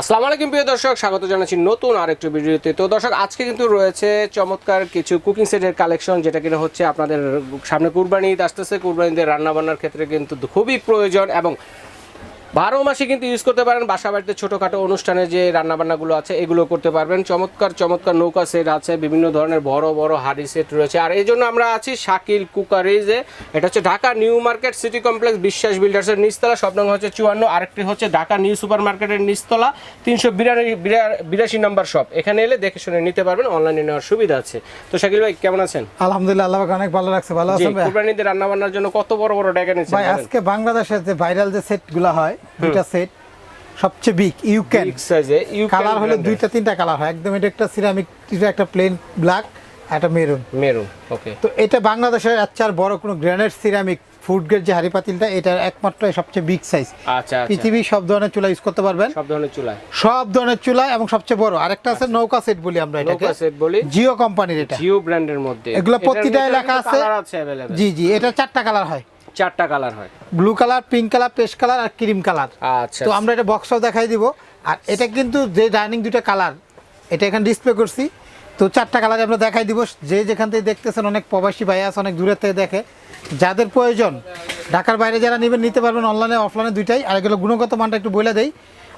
আসসালামু আলাইকুম, প্রিয় দর্শক। স্বাগত জানাচ্ছি নতুন আরেকটি ভিডিওতে। তো দর্শক, আজকে কিন্তু রয়েছে চমৎকার কিছু কুকিং সেটের কালেকশন যেটা কিনা হচ্ছে আপনাদের সামনে কুরবানি ঈদ আসতেছে। কুরবানিদের রান্নাবান্নার ক্ষেত্রে কিন্তু খুবই প্রয়োজন এবং বারো মাসে কিন্তু ইউজ করতে পারেন। বাসা বাড়িতে ছোটোখাটো অনুষ্ঠানে যে রান্নাবান্নাগুলো আছে এগুলো করতে পারবেন। চমৎকার চমৎকার নৌকা সেট আছে বিভিন্ন ধরনের বড় বড় হাড়ি সেট রয়েছে। আর এই জন্য আমরা আছি শাকিল কুকারিজে। এটা হচ্ছে Dhaka new market city complex Biswas বিল্ডার্সের নিচতলা। সব নম্বর হচ্ছে চুয়ান্ন আরেকটি হচ্ছে ঢাকা নিউ সুপার মার্কেটের নিচতলা। তিনশো বিরাশি নম্বর শপ এখানে এলে দেখে শুনে নিতে পারবেন অনলাইনে নেওয়ার সুবিধা আছে। তো শাকিল ভাই কেমন আছেন? আলহামদুলিল্লাহ আল্লাহ অনেক ভালো লাগছে ভালো ভাই কুরবানিতে রান্না বান্নার জন্য কত বড় বড় ডেকে নিচ্ছেন ভাই আজকে বাংলাদেশের যে ভাইরাল যে সেটগুলো হয় দুইটা সেট সবচেয়ে বিগ ইউ ক্যান বিগ সাইজে কালার হলে দুইটা তিনটা কালার হয়। একদম এটা একটা সিরামিক একটা প্লেন ব্ল্যাক একটা মেরুন মেরুন ওকে তো এটা বাংলাদেশের আচ্ছা বড় কোনো গ্রানাইট সিরামিক ফুড গ্রেড যে হাড়ি পাতিলটা এটা একমাত্র সবচেয়ে বিগ সাইজ আচ্ছা আচ্ছা। পৃথিবীর সব ধরনের চুলা ইউজ করতে পারবেন। সব ধরনের চুলায়। সব ধরনের চুলা এবং সবচেয়ে বড় আরেকটা আছে নৌকা সেট বলি আমরা এটাকে। নৌকা সেট বলি। জিও কোম্পানির এটা। জিও ব্র্যান্ডের মধ্যে। এগুলো এটার লেখা কিন্তু আছে। জি জি এটা চারটা কালার হয়। চারটা কালার হয়। Blue colour pink colour paste colour আর ক্রিম কালার। আচ্ছা। তো আমরা এটা বক্সও দেখাই দিব। আর এটা কিন্তু যে ডাইনিং দুটো কালার এটা এখানে ডিসপ্লে করছি। তো চারটা কালার আমরা দেখাই দিব। যে যেখান থেকে দেখতেছেন অনেক প্রবাসী ভাই আছে অনেক দূরের থেকে দেখে। যাদের প্রয়োজন ঢাকার বাইরে যারা নেবেন নিতে পারবেন অনলাইনে অফলাইনে দুইটাই। আর এগুলো গুণগত মানটা একটু বলে দেই।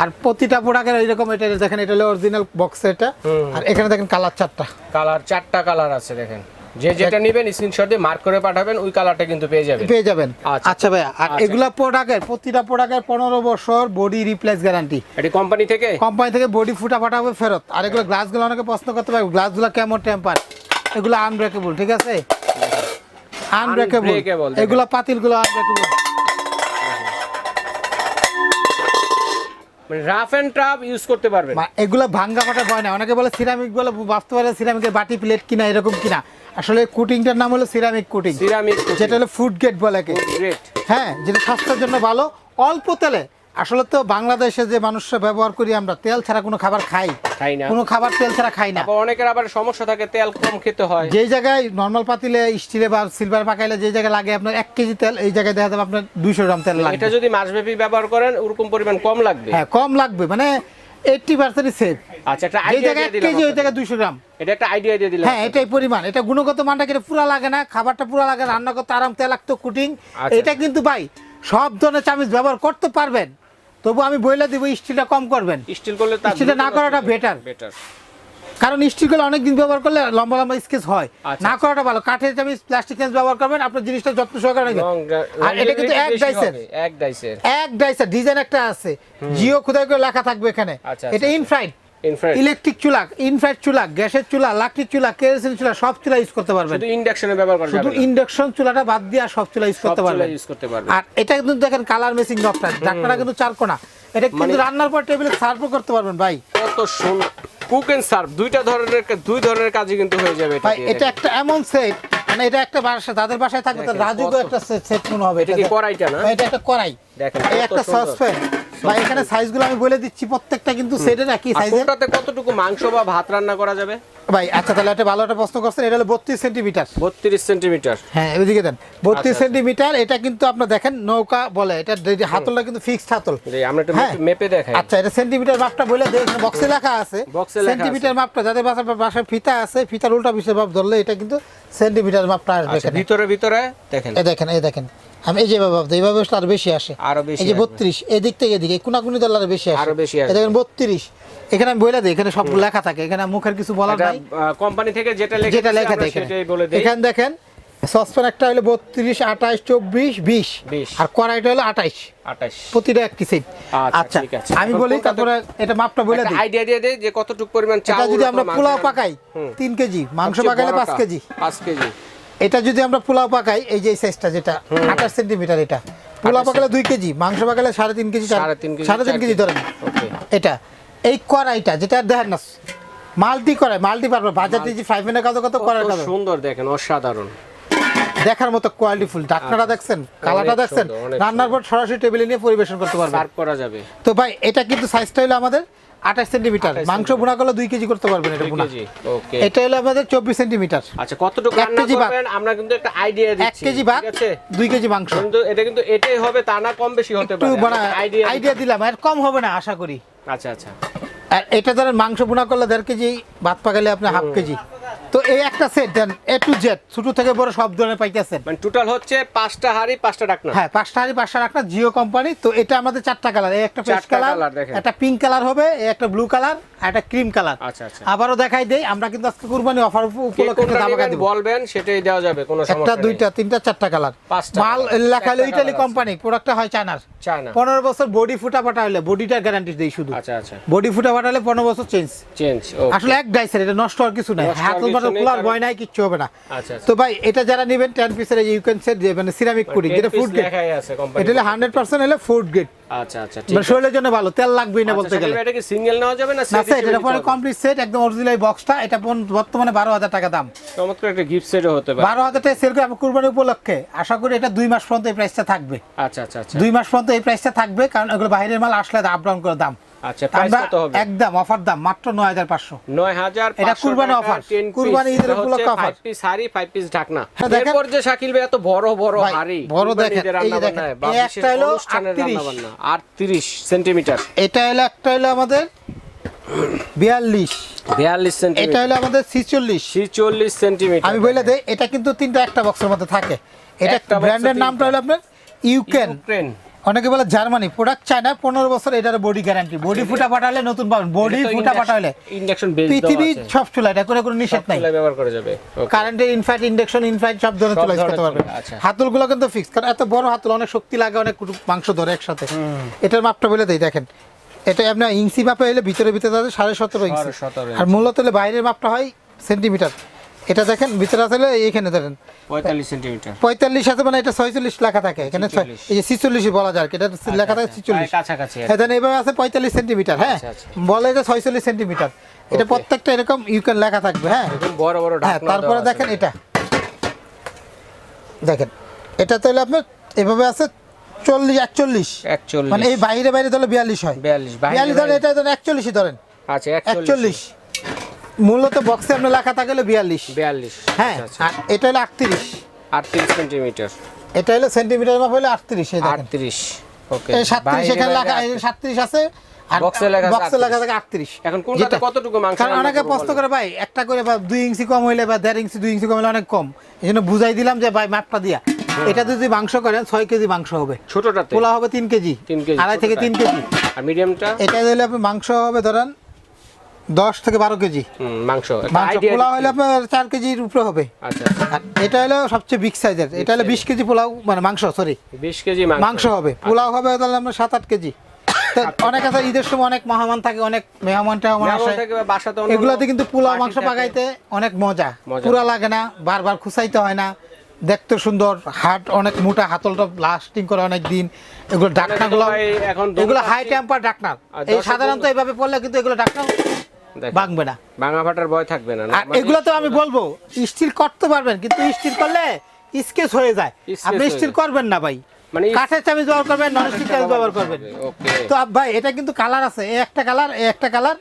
আর প্রতিটা প্রোডাক্টের এইরকম এটা দেখেন এটা হলো অরিজিনাল বক্স এটা। আর এখানে দেখেন কালার চারটা। কালার চারটা কালার আছে দেখেন। যে যেটা নেবেন স্ক্রিনশট দিয়ে মার্ক করে পাঠাবেন ওই কালারটা কিন্তু পেয়ে যাবেন। পেয়ে যাবেন। আচ্ছা। ভাই আর আচ্ছা। এগুলা প্রোডাক্টের প্রতিটা প্রোডাক্টের পনেরো বছর বডি রিপ্লেস গ্যারান্টি এটা কোম্পানি থেকে? কোম্পানি থেকে বডি ফুটা ফাটা হবে ফেরত। আর এগুলো গ্লাসগুলো অনেকে প্রশ্ন করতে পারে গ্লাসগুলো কেমন টেম্পার এগুলো আনব্রেকেবল ঠিক আছে? আনব্রেকেবল এগুলো পাতিল এগুলো পাতিলগুলো unbreakable rough and tough use করতে পারবেন। এগুলো ভাঙ্গা ফাটা হয় না অনেকে বলে সিরামিক বলে বাস্তব সিরামিকের বাটি প্লেট কিনা এরকম কিনা। আসলে কুটিংটার নাম হলো সিরামিক কুটিং সিরামিক যেটা হলো ফুড গেট বলে হ্যাঁ যেটা স্বাস্থ্যের জন্য ভালো। অল্প তেলে আসলে তো বাংলাদেশে যে মানুষরা ব্যবহার করি আমরা তেল ছাড়া কোনো খাবার খাই। খাই না। কোনো খাবার তেল ছাড়া খাই না। অনেকের আবার সমস্যা থাকে তেল কম খেতে হয়। যে জায়গায় নর্মাল পাতিলে স্টিলে বা সিলভার পাকাইলে যে জায়গায় লাগে আপনার এক কেজি তেল এই জায়গায় দেখা যাবে আপনার দুইশো গ্রাম তেল এটা যদি মাসব্যাপী ব্যবহার করেন ওরকম পরিমাণ কম লাগবে? হ্যাঁ কম লাগবে। মানে এইটটি পার্সেন্ট সেফ আচ্ছা একটা আইডিয়া দিয়ে দিলাম কেজি ওই। জায়গায় দুইশো গ্রাম। এটা একটা আইডিয়া দিয়ে দিলাম হ্যাঁ এটাই পরিমাণ। এটা গুণগত মানটা কিন্তু পুরা লাগে না খাবারটা পুরা লাগে রান্না করতে আরাম তেল লাগতো কুটিং আচ্ছা। এটা কিন্তু ভাই সব ধরনের চামিচ ব্যবহার করতে পারবেন। তবু আমি বইলা দিব স্টিলটা কম করবেন। স্টিল করলে স্টিলটা না করাটা বেটার বেটার কারণ স্টিলগুলো অনেকদিন ব্যবহার করলে লম্বা লম্বা স্কেচ হয়। আচ্ছা, না করাটা ভালো। কাঠের আমি প্লাস্টিক চেঞ্জ ব্যবহার করবেন আপনার জিনিসটা যত্ন সহকারে রাখবেন। আর এটা কিন্তু এক ডাইসের এক ডাইসের এক ডাইসের ডিজাইন একটা আছে। জিও খোদাই করে লেখা থাকবে এখানে। আচ্ছা, এটা ইনফ্রাইট ইনফ্রাইড ইলেকট্রিক চুলা ইনফ্রাইড চুলা গ্যাসের চুলা লাকড়ির চুলা কেরোসিন চুলা সব চুলা ইউজ করতে পারবেন। শুধু ইন্ডাকশনে ব্যবহার করা শুধু। ইন্ডাকশন চুলাটা বাদ দিয়ে আর সব চুলা ইউজ করতে পারবেন। ইউজ করতে পারবে আর এটা কিন্তু দেখেন কালার মেসিং ডক্টর ডাক্তাররা কিন্তু চার কোনা। এটা কিন্তু মানে- রান্নার পর টেবিলে সার্ভও করতে পারবেন ভাই। কত সুন্দর কুক এন্ড সার্ভ দুইটা ধরনের দুই ধরনের কাজই কিন্তু হয়ে যাবে এটা ভাই এটা একটা এমন সেট মানে এটা একটা বাসা তাদের বাসায় থাকবে তো দেখেন, একটা সেট মনে হবে এটা কি কড়াইটা না? এটা একটা কড়াই। দেখেন, এই একটা সসপ্যান ভাই এখানে সাইজগুলো আমি বলে দিচ্ছি প্রত্যেকটা কিন্তু সেটের একই কোনটাতে কতটুকু মাংস বা ভাত রান্না করা যাবে? ভাই আচ্ছা তাহলে একটা ভালো একটা প্রশ্ন করছেন এটা হলো বত্রিশ সেন্টিমিটার বত্রিশ সেন্টিমিটার হ্যাঁ এদিকে দেন। বত্রিশ আচ্ছা। সেন্টিমিটার এটা কিন্তু আপনার দেখেন নৌকা বলে এটা হাতলটা কিন্তু ফিক্সড হাতল। আমরা একটু হ্যাঁ। মেপে দেখাই। আচ্ছা এটা সেন্টিমিটার মাপটা বলে দেখেন বক্সে লেখা আছে। বক্সে সেন্টিমিটার মাপটা যাদের বাসায় বাসায় ফিতা আছে ফিতার উল্টা বিষয় মাপ ধরলে এটা কিন্তু সেন্টিমিটার মাপটা আসবে আচ্ছা ভিতরে ভিতরে দেখেন। এই দেখেন এই দেখেন। আমি এই যে ভাবতে এইভাবে আসলে আরও বেশি আসে। আরও বেশি এই যে বত্রিশ এদিক থেকে এদিকে কোনাকুনি দল আরও বেশি আসে। আরও বেশি আসবে। দেখেন বত্রিশ এখানে আমি বলে দিই এখানে সব লেখা থাকে এখানে মুখের কিছু বলার নাই। কোম্পানি থেকে যেটা লেখা যেটা লেখা থাকে। এখানে দেখেন সসপ্যান একটা হলো বত্রিশ আঠাশ চব্বিশ বিশ। আর কড়াইটা হলো আঠাইশ 28 প্রতিটা আচ্ছা, আচ্ছা। আমি বলি তারপরে এটা মাপটা বলে দিই। আইডিয়া দিয়ে দেই যে কতটুকু পরিমাণ চাল যদি আমরা পোলাও পাকাই তিন কেজি মাংস পাকাইলে পাঁচ কেজি 5 কেজি। এটা যদি আমরা পোলাও পাকাই এই যে সাইজটা যেটা আঠাশ সেন্টিমিটার এটা। পোলাও পাকালে দুই কেজি মাংস পাকালে সাড়ে তিন কেজি সাড়ে তিন কেজি, কেজি কেজি। ধরেন। এটা। এই কড়াইটা যেটা দেখেন না মাল্টি কড়াই মাল্টি পারবে। বাজার দিয়েছি ফাইভ মিনিট কত কত কত কত সুন্দর দেখেন অসাধারণ। দেখার মতো কোয়ালিটি ফুল ডাকনাটা দেখছেন? কালারটা দেখছেন? রান্নার পর সরাসরি টেবিলে নিয়ে পরিবেশন করতে পারবেন। সার্ভ করা যাবে। তো ভাই এটা কিন্তু সাইজটা হলো আমাদের আঠাশ সেন্টিমিটার। মাংস বুনা করলে 2 কেজি করতে পারবেন এটা 2 ওকে এটা হলো আমাদের চব্বিশ সেন্টিমিটার। আচ্ছা কতটুকু রান্না করবেন? আমরা কিন্তু একটা আইডিয়া দিচ্ছি 1 কেজি ভাত ঠিক আছে? দুই কেজি মাংস। কিন্তু এটা কিন্তু এটাই হবে তা না কম বেশি হতে পারে। মানে আইডিয়া আইডিয়া দিলাম আর কম হবে না আশা করি। আচ্ছা আচ্ছা। আর এটা ধরেন মাংস বোনা করলে দেড় কেজি ভাত পাকালে আপনি হাফ কেজি। তো এই একটা সেট দেন এ টু জেড ছোট থেকে বড় সব ধরনের পাইতেছেন। মানে টোটাল হচ্ছে পাঁচটা হাড়ি পাঁচটা ডাকনা। হ্যাঁ পাঁচটা হাড়ি পাঁচটা রাখনা জিও কোম্পানি তো এটা আমাদের চারটা কালার এই একটা পেস্ট কালার একটা পিঙ্ক কালার হবে এই একটা ব্লু কালার আর একটা ক্রিম কালার আচ্ছা আচ্ছা। আবারও দেখাই দেই আমরা কিন্তু আজকে কুরবানি অফার উপলক্ষে দামাকা দিব বলবেন সেটাই দেওয়া যাবে কোনো একটা দুইটা তিনটা চারটা কালার পাঁচটা মাল colour। লেখা হলো ইটালি কোম্পানি প্রোডাক্টটা হয় চায়নার। চায়না। পনেরো বছর বডি ফুটা ফাটা হলে বডিটার গ্যারান্টি দেই শুধু। আচ্ছা আচ্ছা। বডি ফুটা ফাটা হলে পনেরো বছর চেঞ্জ চেঞ্জ আসলে এক ডাইসের এটা নষ্ট হওয়ার কিছু নাই। নষ্ট খোলার ভয় নাই কিচ্ছু হবে না। আচ্ছা আচ্ছা। তো ভাই এটা যারা নেবেন পিসের ইউ ক্যান সেট যে মানে সিরামিক কুড়ি যেটা ফুড গ্রেড এটা হলে ফুড গ্রেড আচ্ছা আচ্ছা ঠিক মানে শরীরের জন্য ভালো তেল লাগবেই না বলতে গেলে। এটা কি সিঙ্গেল নেওয়া যাবে না না সেট এটা পরে কমপ্লিট সেট একদম অরিজিনাল বক্সটা এটা বর্তমানে বারো হাজার টাকা দাম। চমৎকার একটা গিফট সেটও হতে পারে। বারো হাজার টাকা সেল করে আমি কুরবানি উপলক্ষে আশা করি এটা দুই মাস পর্যন্ত এই প্রাইসটা থাকবে। আচ্ছা আচ্ছা আচ্ছা। দুই মাস পর্যন্ত এই প্রাইসটা থাকবে কারণ এগুলো বাইরের মাল আসলে আপ ডাউন করে দাম। আচ্ছা প্রাইস কত হবে? একদম অফার দাম মাত্র এটা কুরবানি কুরবানি ঈদের উপলক্ষে offer। ফাইভ পিস হাড়ি পিস ঢাকনা। হ্যাঁ, এরপর যে শাকিল ভাই এত বড় বড় হাড়ি বড় কুরবানি দেখেন, এই দেখেন, বা এই বিশেষ একটা হলো অনুষ্ঠানের 38 রান্নাবান্না সেন্টিমিটার। এটা হলো একটা হলো আমাদের এটা হলো আমাদের আমি বলে দেই এটা কিন্তু তিনটা একটা বক্সের মধ্যে থাকে। এটা ব্র্যান্ডের নামটা হলো আপনার ইউক্রেন। অনেকে বলে জার্মানি প্রোডাক্ট চায়না পনেরো বছর এটার বডি গ্যারান্টি বডি ফুটা পাঠালে নতুন পাবেন। বডি ফুটা পাঠালে। ইন্ডাকশন পৃথিবী সব চুলা এটা করে কোনো নিষেধ নাই। ব্যবহার করা যাবে। কারেন্টের ইনফ্যাক্ট ইন্ডাকশন ইনফ্যাক্ট সব ধরনের সব চুলা করতে পারবেন চুলা, আচ্ছা। হাতলগুলো কিন্তু ফিক্স কারণ এত বড় হাতল অনেক শক্তি লাগে অনেক মাংস ধরে একসাথে। এটার মাপটা বলে দেই দেখেন। এটা আপনার ইঞ্চি মাপে হলে ভিতরে ভিতরে আছে সাড়ে সতেরো ইঞ্চি। আর মূলত বাইরের মাপটা হয় সেন্টিমিটার এটা দেখেন ভিতরে আসলে এইখানে ধরেন। পঁয়তাল্লিশ সেন্টিমিটার। পঁয়তাল্লিশ আছে মানে এটা ছয়চল্লিশ লেখা থাকে এখানে এই যে ছিচল্লিশ বলা যায় এটা লেখা থাকে ছিচল্লিশ। কাছাকাছি কি। হ্যাঁ এইভাবে আছে পঁয়তাল্লিশ সেন্টিমিটার হ্যাঁ? আচ্ছা, আচ্ছা। বলে যে ছয়চল্লিশ সেন্টিমিটার। এটা প্রত্যেকটা এরকম ইউকেন লেখা থাকবে হ্যাঁ? বড় বড় হ্যাঁ তারপরে দেখেন এটা। দেখেন এটা তাহলে আপনার এভাবে আছে চল্লিশ একচল্লিশ। একচল্লিশ। মানে এই বাইরে বাইরে তাহলে বিয়াল্লিশ হয়। বিয়াল্লিশ, বিয়াল্লিশ ধরেন এটা ধরেন একচল্লিশই ধরেন। আচ্ছা একচল্লিশ। মূলত বক্সে আপনার লেখা থাকে হলো বিয়াল্লিশ। বিয়াল্লিশ হ্যাঁ আচ্ছা। আর এটা হলো আটত্রিশ। আটত্রিশ সেন্টিমিটার এটা হলো সেন্টিমিটার মাপ হলো আটত্রিশ এই দেখেন। আটত্রিশ ওকে। সাতত্রিশ এখানে লেখা সাতত্রিশ আছে আর বক্সে লেখা আছে বক্সে লেখা থাকে আটত্রিশ। এখন কোনটাতে কতটুকু মাংস কারণ অনেকে প্রশ্ন করে ভাই একটা করে বা দুই ইঞ্চি কম হইলে বা দেড় ইঞ্চি দুই ইঞ্চি কম হলে অনেক কম। এই জন্য বুঝাই দিলাম যে ভাই মাপটা দিয়া। এটা যদি মাংস করেন ছয় কেজি মাংস হবে। ছোটটাতে? পোলা হবে তিন কেজি। তিন কেজি, আড়াই থেকে ছোটটা। তিন কেজি। আর মিডিয়ামটা এটা দিলে আপনার মাংস হবে ধরেন দশ থেকে বারো কেজি। মাংস। পোলাও। হলে আপনার চার কেজির উপরে হবে। আচ্ছা এটা হলো সবচেয়ে বিগ সাইজের এটা হলো বিশ কেজি পোলাও মানে মাংস সরি বিশ কেজি মাংস। হবে। পোলাও হবে তাহলে আমরা সাত আট কেজি। অনেক আছে ঈদের সময় অনেক মেহমান থাকে অনেক মেহমান টেহমান আসে। এগুলাতে কিন্তু পোলাও মাংস। পাকাইতে অনেক মজা। পুরা লাগে না বারবার খুসাইতে হয় না। দেখতে সুন্দর হাট অনেক মোটা হাতলটা লাস্টিং করে অনেক দিন। এগুলো ডাকনাগুলো এগুলো হাই টেম্পার ডাকনার আর এই সাধারণত এইভাবে পড়লে কিন্তু এগুলো ডাকনা ভাঙবে না। ভাঙা ফাটার ভয় থাকবে না আর এগুলো তো আমি বলব স্টিল করতে পারবেন কিন্তু স্টিল করলে স্কেচ হয়ে যায়। আপনি স্টিল করবেন না ভাই। মানে কাঠের ব্যবহার করবেন নন ব্যবহার করবেন। তো ভাই এটা কিন্তু কালার আছে একটা কালার একটা কালার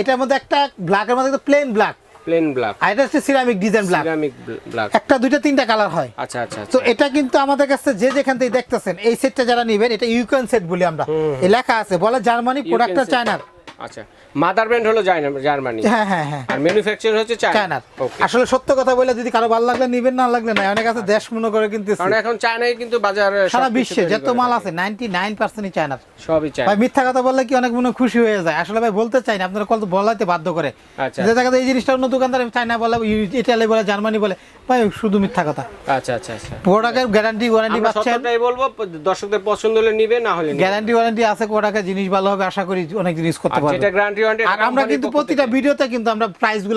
এটার মধ্যে একটা ব্ল্যাকের মধ্যে একটা প্লেন ব্ল্যাক প্লেন ব্ল্যাক আর এটা হচ্ছে ceramic design black ceramic black একটা দুইটা তিনটা কালার হয়। আচ্ছা আচ্ছা তো আচ্ছা এটা কিন্তু আমাদের কাছে যে যেখান থেকে দেখতেছেন এই সেটটা যারা নেবেন এটা ইউক্রেন সেট বলি আমরা। এই লেখা আছে বলে জার্মানি প্রোডাক্টটা। চায়নার আচ্ছা মাদার ব্র্যান্ড হলো জার্মানি- হ্যাঁ হ্যাঁ হ্যাঁ। আর ম্যানুফ্যাকচার হচ্ছে চায়না আসলে সত্য কথা বলে যদি কারও ভালো লাগলে নিবেন না লাগলে না অনেক আছে দেশ মনে করে কিন্তু এখন চায়নায় কিন্তু বাজারে সারা বিশ্বে যত মাল আছে নাইনটি নাইন পার্সেন্টই চায়নার সবই চায়না ভাই মিথ্যা কথা বললে কি অনেক মনে খুশি হয়ে যায়? আসলে ভাই বলতে চাই না আপনারা কল বলাইতে বাধ্য করে। আচ্ছা। যে যায় এই জিনিসটা অন্য দোকানদার চায়না বলে ইটালি বলে জার্মানি বলে ভাই শুধু মিথ্যা কথা। আচ্ছা আচ্ছা আচ্ছা। প্রোডাক্টের গ্যারান্টি ওয়ারেন্টি পাচ্ছেন। সত্যটাই বলব দর্শকদের পছন্দ হলে নিবে না হলে গ্যারান্টি ওয়ারেন্টি আছে প্রোডাক্টের জিনিস ভালো হবে আশা করি অনেক জিনিস করতে আর পারবে যেটা গ্যারান্টি ওয়ারেন্টি আর আমরা কিন্তু প্রতিটা ভিডিওতে কিন্তু আমরা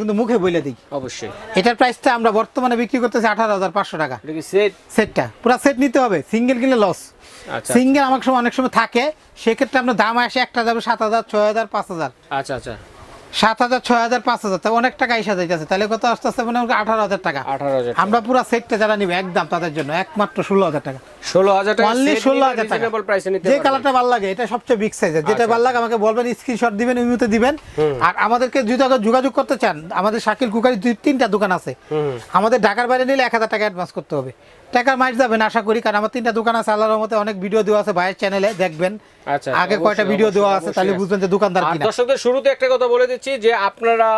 কিন্তু মুখে বলে দিই। অবশ্যই। এটার প্রাইসটা আমরা বর্তমানে বিক্রি করতেছি আঠারো হাজার পাঁচশো টাকা। এটা কি সেট সেটটা পুরো সেট নিতে হবে সিঙ্গেল কিনলে লস সিঙ্গেল আমার সময় অনেক সময় থাকে সেক্ষেত্রে আপনার দাম আসে একটা যাবে সাত হাজার ছয় হাজার পাঁচ হাজার। আচ্ছা আচ্ছা। সাত হাজার ছয় হাজার পাঁচ হাজার। তাই অনেক টাকা এসে যাইতেছে তাহলে কত আস্তে আস্তে মানে আঠারো হাজার টাকা। আঠারো হাজার আমরা পুরো সেটটা যারা নিবে একদম তাদের জন্য একমাত্র ষোলো হাজার টাকা। ষোলো হাজার টাকা অনলি ষোলো হাজার টাকা। reasonable নিতে যে কালারটা ভালো লাগে এটা সবচেয়ে বিগ সাইজের যেটা আচ্ছা, ভালো লাগে আমাকে বলবেন স্ক্রিনশট দিবেন ইমুতে দিবেন। আর আমাদেরকে যদি আগে যোগাযোগ করতে চান আমাদের শাকিল কুকারি দুই তিনটা দোকান আছে। আমাদের ঢাকার বাইরে নিলে এক হাজার টাকা অ্যাডভান্স করতে হবে। টাকার মাইট যাবেন আশা করি কারণ আমার তিনটা দোকান আছে আল্লাহর মতে অনেক ভিডিও দেওয়া আছে ভাইয়ের চ্যানেলে দেখবেন। আচ্ছা, আগে কয়টা ভিডিও দেওয়া আছে তাহলে বুঝবেন যে দোকানদার কিনা। দর্শকদের শুরুতে একটা কথা বলে দিচ্ছি যে আপনারা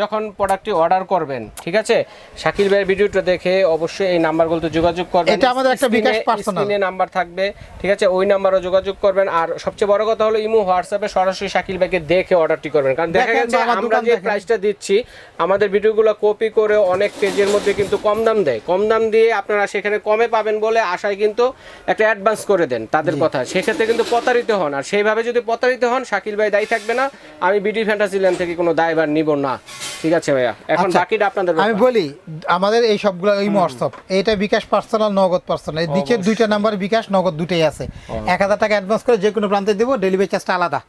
যখন প্রোডাক্টটি অর্ডার করবেন ঠিক আছে? শাকিল ভাইয়ের ভিডিওটা দেখে অবশ্যই এই নাম্বারগুলোতে যোগাযোগ করবেন। এটা আমাদের একটা বিকাশ। স্ক্রিনে নাম্বার থাকবে ঠিক আছে? ওই নাম্বারও যোগাযোগ করবেন। আর সবচেয়ে বড় কথা হলো ইমো হোয়াটসঅ্যাপে সরাসরি শাকিল ভাইকে দেখে অর্ডারটি করবেন। কারণ দেখা গেছে আমরা যে প্রাইসটা দিচ্ছি আমাদের ভিডিওগুলো কপি করে অনেক পেজের মধ্যে কিন্তু কম দাম দেয়। কম দাম দিয়ে আপনারা সেখানে কমে পাবেন বলে আশায় কিন্তু একটা অ্যাডভান্স করে দেন তাদের কথা। সেক্ষেত্রে কিন্তু প্রতারিত হন। আর সেইভাবে যদি প্রতারিত হন শাকিল ভাই দায়ী থাকবে না। আমি বিডি ফ্যান্টাসি ল্যান্ড থেকে কোনো দায়ভার নিব না। ঠিক আছে ভাইয়া? এখন আচ্ছা, বাকিটা আপনাদের আমি বলি আমাদের এই সবগুলো এই হোয়াটসঅ্যাপ এটা বিকাশ পার্সোনাল নগদ পার্সোনাল এই নিচের দুইটা নাম্বার বিকাশ নগদ দুটাই আছে। এক হাজার টাকা অ্যাডভান্স করে যে কোনো প্রান্তে দেবো ডেলিভারি চার্জটা আলাদা।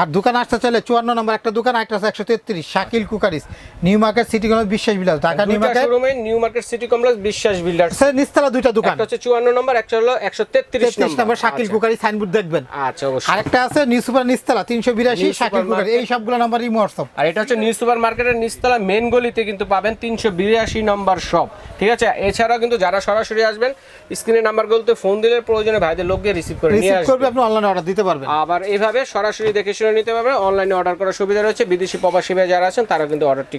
আর দোকান আসতে চাইলে চুয়ান্ন নম্বর একটা দোকান একটা আছে একশো তেত্রিশ Shakil cookeries new market city college Biswas বিলাস Dhaka new market. New market city complex Biswas builder sir নিচতলা দুইটা দোকান। একটা হচ্ছে চুয়ান্ন নম্বর একটা হলো একশো তেত্রিশ নম্বর। শাকিল কুকারি সাইনবোর্ড দেখবেন। আচ্ছা অবশ্যই। আরেকটা আছে নিউ সুপার নিচতলা তিনশো বিরাশি শাকিল কুকারি এই সবগুলো নাম্বার ইমো হোয়াটসঅ্যাপ আর এটা হচ্ছে নিউ সুপার মার্কেটের নিচতলা মেন গলিতে কিন্তু পাবেন তিনশো বিরাশি নম্বর শপ ঠিক আছে? এছাড়াও কিন্তু যারা সরাসরি আসবেন স্ক্রিনের নাম্বারগুলোতে ফোন দিলে প্রয়োজনে ভাইদের লোককে রিসিভ করে নিয়ে করবে আপনি অনলাইনে অর্ডার দিতে পারবেন। আবার এইভাবে সরাসরি দেখে নিতে পারবেন অনলাইনে অর্ডার করার সুবিধা রয়েছে। বিদেশি প্রবাসী ভাই যারা আছেন তারা কিন্তু অর্ডারটি